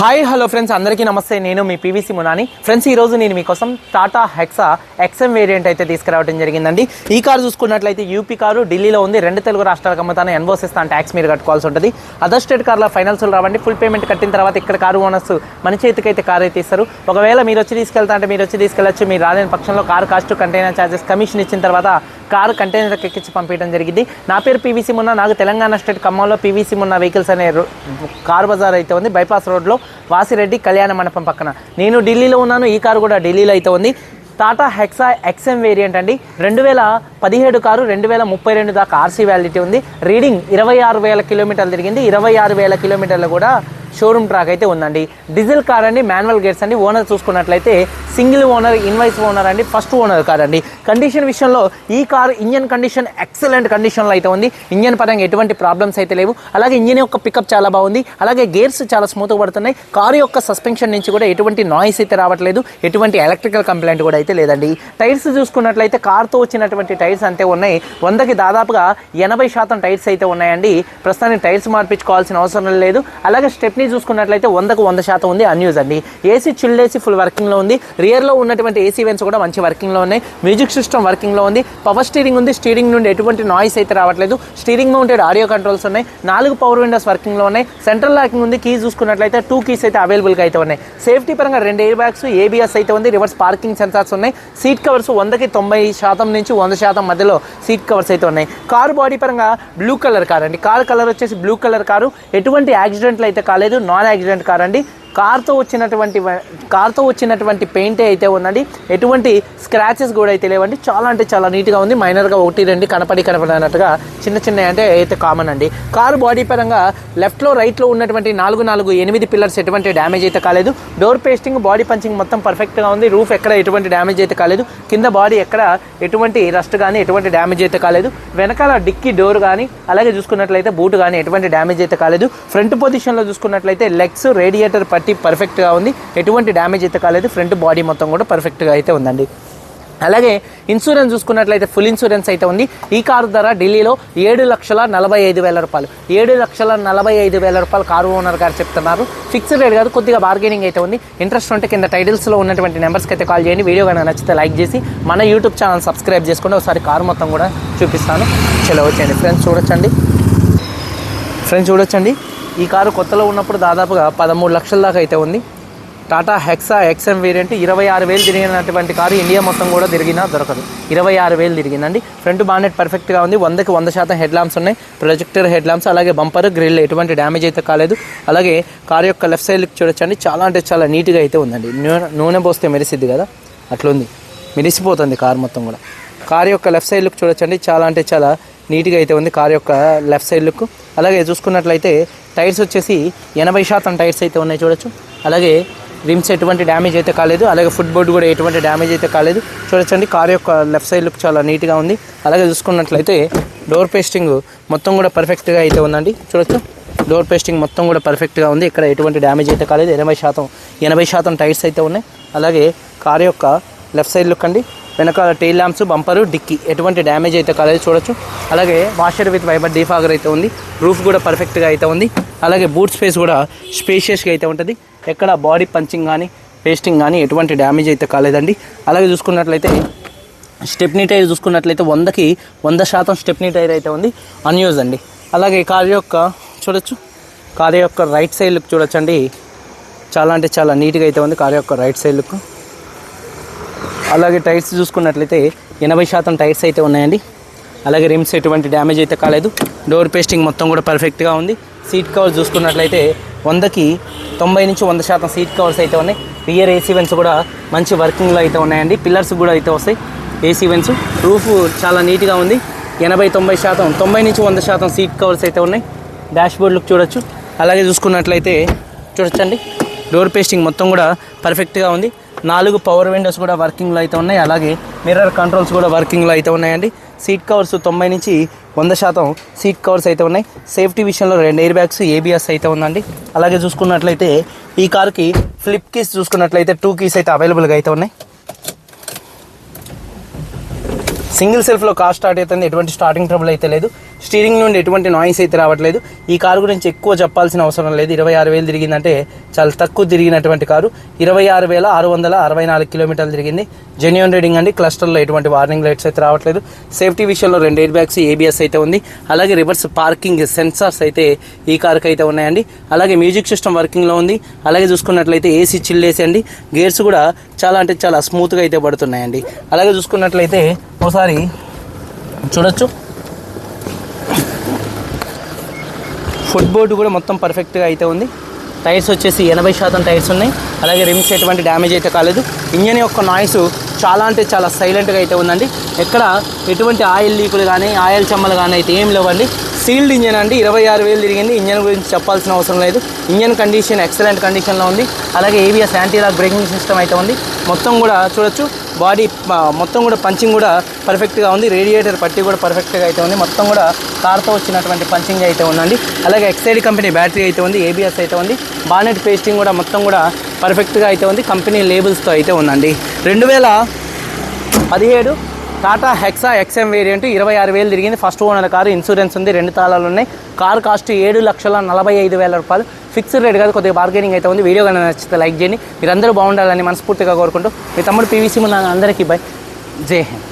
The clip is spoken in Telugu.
హాయ్ హలో ఫ్రెండ్స్ అందరికీ నమస్తే. నేను మీ పీవీసీ మునాని ఫ్రెండ్స్ ఈ రోజు నేను మీకోసం టాటా హెక్సా ఎక్స్ఎం వేరియంట్ అయితే తీసుకురావడం జరిగిందండి. ఈ కారు చూసుకున్నట్లయితే యూపీ కారు ఢిల్లీలో ఉంది. రెండు తెలుగు రాష్ట్రాలకు అమ్ముతాను ఎన్వోస్ ఇస్తాను ట్యాక్స్ మీరు కట్టుకోవాల్సి ఉంటుంది. అదర్ స్టేట్ కార్లో ఫైనాన్సులు రావండి. ఫుల్ పేమెంట్ కట్టిన తర్వాత ఇక్కడ కారు ఓనర్స్ మన చేతికైతే కారు అయితే ఇస్తారు. ఒకవేళ మీరు వచ్చి తీసుకెళ్తా అంటే మీరు వచ్చి తీసుకెళ్ళచ్చు. మీరు రాలేని పక్షంలో car cost container charges commission ఇచ్చిన తర్వాత కారు కంటైనర్కి ఎక్కించి పంపించడం జరిగింది. నా పేరు పీవీసీ మున్న నాకు తెలంగాణ స్టేట్ ఖమ్మంలో పీవీసీ మున్న వెహికల్స్ అనే రో- కార్ బజార్ అయితే ఉంది. బైపాస్ రోడ్లో. వాసిరెడ్డి కళ్యాణ మండపం పక్కన. నేను ఢిల్లీలో ఉన్నాను ఈ కారు కూడా ఢిల్లీలో అయితే ఉంది. టాటా హెక్సా ఎక్స్ఎం వేరియంట్ అండి. రెండు వేల పదిహేడు కారు రెండు వేల ముప్పై రెండు దాకా ఆర్సీ వ్యాలిటీ ఉంది. రీడింగ్ ఇరవై ఆరు వేల కిలోమీటర్లు తిరిగింది. ఇరవై ఆరు వేల కిలోమీటర్లు కూడా షోరూమ్ ట్రాక్ అయితే ఉందండి. డీజిల్ కార్ అండి మాన్యువల్ గేట్స్ అండి. ఓనర్ చూసుకున్నట్లయితే సింగిల్ ఓనర్ ఇన్వైస్ ఓనర్ అండి ఫస్ట్ ఓనర్ కార్ అండి కండిషన్ విషయంలో ఈ కార్ ఇంజన్ కండిషన్ ఎక్సలెంట్ కండిషన్లో అయితే ఉంది. ఇంజన్ పరంగా ఎటువంటి ప్రాబ్లమ్స్ అయితే లేవు. అలాగే ఇంజన్ యొక్క పికప్ చాలా బాగుంది. అలాగే గేర్స్ చాలా స్మూత్గా పడుతున్నాయి. కారు యొక్క సస్పెన్షన్ నుంచి కూడా ఎటువంటి నాయిస్ అయితే రావట్లేదు. ఎటువంటి ఎలక్ట్రికల్ కంప్లైంట్ కూడా అయితే లేదండి. టైర్స్ చూసుకున్నట్లయితే కార్తో వచ్చినటువంటి టైర్స్ అంతే ఉన్నాయి. వందకి దాదాపుగా ఎనభై శాతం టైర్స్ అయితే ఉన్నాయండి. ప్రస్తుతానికి టైర్స్ మార్పించుకోవాల్సిన అవసరం లేదు. అలాగే స్టెప్ స్టెప్నీ చూసుకున్నట్లయితే వందకు వంద శాతం ఉంది అన్యూజ్ అండి. ఏసీ చిల్డ్ ఏసీ ఫుల్ వర్కింగ్లో ఉంది. రియర్లో ఉన్నటువంటి ఏసీ వెన్స్ కూడా మంచి వర్కింగ్లో ఉన్నాయి. మ్యూజిక్ సిస్టమ్ వర్కింగ్లో ఉంది. పవర్ స్టీరింగ్ ఉంది. స్టీరింగ్ నుండి ఎటువంటి నాయిస్ అయితే రావట్లేదు. స్టీరింగ్ మౌంటెడ్ ఆడియో కంట్రోల్స్ ఉన్నాయి. నాలుగు పవర్ విండోస్ వర్కింగ్లో ఉన్నాయి. సెంట్రల్ లాకింగ్ ఉంది. కీ చూసుకున్నట్లయితే టూ కీస్ అయితే అవైలబుల్గా అయితే ఉన్నాయి. సేఫ్టీ పరంగా రెండు ఎయిర్ బ్యాగ్స్ ఏబిఎస్ అయితే ఉంది. రివర్స్ పార్కింగ్ సెన్సార్స్ ఉన్నాయి. సీట్ కవర్స్ వందకి తొంభై శాతం నుంచి వంద శాతం మధ్యలో సీట్ కవర్స్ అయితే ఉన్నాయి. కారు బాడీ పరంగా బ్లూ కలర్ కార్ అండి కార్ కలర్ వచ్చేసి బ్లూ కలర్ కారు. ఎటువంటి యాక్సిడెంట్లు అయితే కాలేదు. నాన్ యాక్సిడెంట్ కార్ అండి. కార్తో వచ్చినటువంటి కార్తో వచ్చినటువంటి పెయింటే అయితే ఉందండి. ఎటువంటి స్క్రాచెస్ కూడా అయితే లేవండి. చాలా అంటే చాలా నీట్గా ఉంది. మైనర్గా ఒకటి రెండు కనపడి కనపడినట్టుగా చిన్న చిన్న అంటే అయితే కామన్ అండి. కారు బాడీ పరంగా లెఫ్ట్లో రైట్లో ఉన్నటువంటి నాలుగు నాలుగు ఎనిమిది పిల్లర్స్ ఎటువంటి డ్యామేజ్ అయితే కాలేదు. డోర్ పేస్టింగ్ బాడీ పంచింగ్ మొత్తం పర్ఫెక్ట్గా ఉంది. రూఫ్ ఎక్కడ ఎటువంటి డ్యామేజ్ అయితే కాలేదు. కింద బాడీ ఎక్కడ ఎటువంటి రస్ట్ కానీ ఎటువంటి డ్యామేజ్ అయితే కాలేదు. వెనకాల డిక్కీ డోర్ కానీ అలాగే చూసుకున్నట్లయితే బూట్ కానీ ఎటువంటి డ్యామేజ్ అయితే కాలేదు. ఫ్రంట్ పొజిషన్లో చూసుకున్నట్లయితే లెగ్స్ రేడియేటర్ పట్టి పర్ఫెక్ట్గా ఉంది. ఎటువంటి డ్యామేజ్ అయితే కాలేదు. ఫ్రంట్ బాడీ మొత్తం కూడా పర్ఫెక్ట్గా అయితే ఉందండి. అలాగే ఇన్సూరెన్స్ చూసుకున్నట్లయితే ఫుల్ ఇన్సూరెన్స్ అయితే ఉంది. ఈ కారు ధర ఢిల్లీలో ఏడు లక్షల నలభై ఐదు వేల రూపాయలు. ఏడు లక్షల నలభై ఐదు వేల రూపాయలు కారు ఓనర్ గారు చెప్తున్నారు. ఫిక్స్డ్ రేట్ కాదు కొద్దిగా బార్గెనింగ్ అయితే ఉంది. ఇంట్రెస్ట్ ఉంటే కింద టైటిల్స్లో ఉన్నటువంటి నెంబర్స్కి అయితే కాల్ చేయండి. వీడియో కనుక నచ్చితే లైక్ చేసి మన యూట్యూబ్ ఛానల్ సబ్స్క్రైబ్ చేసుకోండి ఒకసారి కారు మొత్తం కూడా చూపిస్తాను. చలో వచ్చేయండి ఫ్రెండ్స్ చూడొచ్చండి. ఫ్రెండ్స్ చూడొచ్చండి. ఈ కారు కొత్తలో ఉన్నప్పుడు దాదాపుగా పదమూడు లక్షల దాకా అయితే ఉంది. టాటా హెక్సా ఎక్స్ఎం వేరియంట్ ఇరవై ఆరు వేలు తిరిగినటువంటి కారు ఇండియా మొత్తం కూడా తిరిగినా దొరకదు. ఇరవై ఆరు వేలు తిరిగిందండి. ఫ్రంట్ బానెట్ పర్ఫెక్ట్గా ఉంది. వందకి వంద శాతం హెడ్ ల్యాంప్స్ ఉన్నాయి. ప్రొజెక్టర్ హెడ్ ల్యాంప్స్ అలాగే బంపర్ గ్రిల్ ఎటువంటి డ్యామేజ్ అయితే కాలేదు. అలాగే కారు యొక్క లెఫ్ట్ సైడ్ చూడొచ్చండి. చాలా అంటే చాలా నీట్గా అయితే ఉందండి. నూనె నూనె పోస్తే మెరిసిద్ది కదా? అట్లుంది. మెరిసిపోతుంది కారు మొత్తం కూడా. కారు యొక్క లెఫ్ట్ సైడ్ లుక్ చూడొచ్చండి. చాలా అంటే చాలా నీట్గా అయితే ఉంది కార్ యొక్క లెఫ్ట్ సైడ్ లుక్. అలాగే చూసుకున్నట్లయితే టైర్స్ వచ్చేసి ఎనభై శాతం టైర్స్ అయితే ఉన్నాయి చూడొచ్చు. అలాగే రిమ్స్ ఎటువంటి డ్యామేజ్ అయితే కాలేదు. అలాగే ఫుట్ బోర్డు కూడా ఎటువంటి డ్యామేజ్ అయితే కాలేదు. చూడొచ్చండి కార్ యొక్క లెఫ్ట్ సైడ్ లుక్ చాలా నీట్గా ఉంది. అలాగే చూసుకున్నట్లయితే డోర్ పేస్టింగ్ మొత్తం కూడా పర్ఫెక్ట్గా అయితే ఉందండి. చూడొచ్చు. డోర్ పేస్టింగ్ మొత్తం కూడా పర్ఫెక్ట్గా ఉంది. ఇక్కడ ఎటువంటి డ్యామేజ్ అయితే కాలేదు. ఎనభై శాతం ఎనభై శాతం టైర్స్ అయితే ఉన్నాయి. అలాగే కార్ యొక్క లెఫ్ట్ సైడ్ లుక్ అండి. వెనకాల టైల్ ల్యాంప్స్ బంపరు డిక్కి ఎటువంటి డ్యామేజ్ అయితే కాలేదు చూడొచ్చు. అలాగే వాషర్ విత్ వైబర్ డీఫాగర్ అయితే ఉంది. రూఫ్ కూడా పర్ఫెక్ట్గా అయితే ఉంది. అలాగే బూట్ స్పేస్ కూడా స్పేషియస్గా అయితే ఉంటుంది. ఎక్కడ బాడీ పంచింగ్ కానీ పేస్టింగ్ కానీ ఎటువంటి డ్యామేజ్ అయితే కాలేదండి. అలాగే చూసుకున్నట్లయితే స్టెప్నీ టైర్ చూసుకున్నట్లయితే వందకి వంద శాతం స్టెప్నీ టైర్ అయితే ఉంది. అన్యూజ్ అండి. అలాగే కార్ యొక్క చూడొచ్చు. కార్ యొక్క రైట్ సైడ్ లుక్ చూడొచ్చండి. చాలా అంటే చాలా నీట్గా అయితే ఉంది కార్ యొక్క రైట్ సైడ్ లుక్ అలాగే టైర్స్ చూసుకున్నట్లయితే ఎనభై శాతం టైర్స్ అయితే ఉన్నాయండి. అలాగే రిమ్స్ ఎటువంటి డ్యామేజ్ అయితే కాలేదు. డోర్ పేస్టింగ్ మొత్తం కూడా పర్ఫెక్ట్గా ఉంది. సీట్ కవర్స్ చూసుకున్నట్లయితే వందకి తొంభై నుంచి వంద శాతం సీట్ కవర్స్ అయితే ఉన్నాయి. రియర్ ఏసీ వెన్స్ కూడా మంచి వర్కింగ్లో అయితే ఉన్నాయండి. పిల్లర్స్ కూడా అయితే వస్తాయి. ఏసీ వెన్స్ రూఫ్ చాలా నీట్గా ఉంది. ఎనభై తొంభై శాతం తొంభై నుంచి వంద శాతం సీట్ కవర్స్ అయితే ఉన్నాయి. డాష్ బోర్డ్ లుక్ చూడొచ్చు. అలాగే చూసుకున్నట్లయితే చూడొచ్చండి. డోర్ పేస్టింగ్ మొత్తం కూడా పర్ఫెక్ట్గా ఉంది. నాలుగు పవర్ విండోస్ కూడా వర్కింగ్లో అయితే ఉన్నాయి. అలాగే మిర్రర్ కంట్రోల్స్ కూడా వర్కింగ్లో అయితే ఉన్నాయండి. సీట్ కవర్స్ తొంభై నుంచి వంద శాతం సీట్ కవర్స్ అయితే ఉన్నాయి. సేఫ్టీ విషయంలో రెండు ఎయిర్ బ్యాగ్స్ ఏబిఎస్ అయితే ఉందండి. అలాగే చూసుకున్నట్లయితే ఈ కార్కి ఫ్లిప్ కీస్ చూసుకున్నట్లయితే టూ కీస్ అయితే అవైలబుల్గా అయితే ఉన్నాయి. సింగిల్ సెల్ఫ్లో కార్ స్టార్ట్ అవుతుంది. ఎటువంటి స్టార్టింగ్ ట్రబుల్ అయితే లేదు. స్టీరింగ్ నుండి ఎటువంటి నాయిస్ అయితే రావట్లేదు. ఈ కారు గురించి ఎక్కువ చెప్పాల్సిన అవసరం లేదు. ఇరవై ఆరు వేలు తిరిగిందంటే చాలా తక్కువ తిరిగినటువంటి కారు. ఇరవై ఆరు వేల ఆరు వందల అరవై నాలుగు కిలోమీటర్లు తిరిగింది. జెన్యున్ రీడింగ్ అండి. క్లస్టర్లో ఎటువంటి వార్నింగ్ లైట్స్ అయితే రావట్లేదు. సేఫ్టీ విషయంలో రెండు ఎయిర్ బ్యాగ్స్ ఏబిఎస్ అయితే ఉంది. అలాగే రివర్స్ పార్కింగ్ సెన్సార్స్ అయితే ఈ కార్కి అయితే ఉన్నాయండి. అలాగే మ్యూజిక్ సిస్టమ్ వర్కింగ్లో ఉంది. అలాగే చూసుకున్నట్లయితే ఏసీ చిల్ ఏసీ అండి. గేర్స్ కూడా చాలా అంటే చాలా స్మూత్గా అయితే పడుతున్నాయండి. అలాగే చూసుకున్నట్లయితే ఒకసారి చూడొచ్చు. ఫుట్ బోర్డు కూడా మొత్తం పర్ఫెక్ట్గా అయితే ఉంది. టైర్స్ వచ్చేసి ఎనభై శాతం టైర్స్ ఉన్నాయి. అలాగే రిమ్స్ ఎటువంటి డ్యామేజ్ అయితే కాలేదు. ఇంజన్ యొక్క నాయిస్ చాలా అంటే చాలా సైలెంట్గా అయితే ఉందండి. ఎక్కడ ఎటువంటి ఆయిల్ లీకులు కానీ ఆయిల్ చెమ్మలు కానీ అయితే ఏం లేవండి. సీల్డ్ ఇంజన్ అండి. ఇరవై ఆరు వేలు తిరిగింది. ఇంజన్ గురించి చెప్పాల్సిన అవసరం లేదు. ఇంజన్ కండిషన్ ఎక్సలెంట్ కండిషన్లో ఉంది. అలాగే ABS anti lock braking system అయితే ఉంది. మొత్తం కూడా చూడొచ్చు. బాడీ మొత్తం కూడా పంచింగ్ కూడా పర్ఫెక్ట్గా ఉంది. రేడియేటర్ పట్టి కూడా పర్ఫెక్ట్గా అయితే ఉంది. మొత్తం కూడా కార్తో వచ్చినటువంటి పంచింగ్ అయితే ఉందండి. అలాగే ఎక్సైడ్ కంపెనీ బ్యాటరీ అయితే ఉంది. ఏబిఎస్ అయితే ఉంది. బానెట్ పేస్టింగ్ కూడా మొత్తం కూడా పర్ఫెక్ట్గా అయితే ఉంది. కంపెనీ లేబుల్స్తో అయితే ఉందండి. రెండు వేల పదిహేడు టాటా హెక్సా ఎక్స్ఎం వేరియంట్ ఇరవై ఆరు వేలు తిరిగింది. ఫస్ట్ ఓనర్ కారు ఇన్సూరెన్స్ ఉంది రెండు తాళాలు ఉన్నాయి. కారు కాస్ట్ ఏడు లక్షల నలభై ఐదు వేల రూపాయలు. ఫిక్స్డ్ రేట్ కాదు కొద్దిగా బార్గెనింగ్ అయితే ఉంది. వీడియో కనుక నచ్చితే లైక్ చేయండి. మీరందరూ బాగుండాలని మనస్ఫూర్తిగా కోరుకుంటూ మీ తమ్ముడు పీవీసీ ముందు అందరికీ బై. జై హింద్.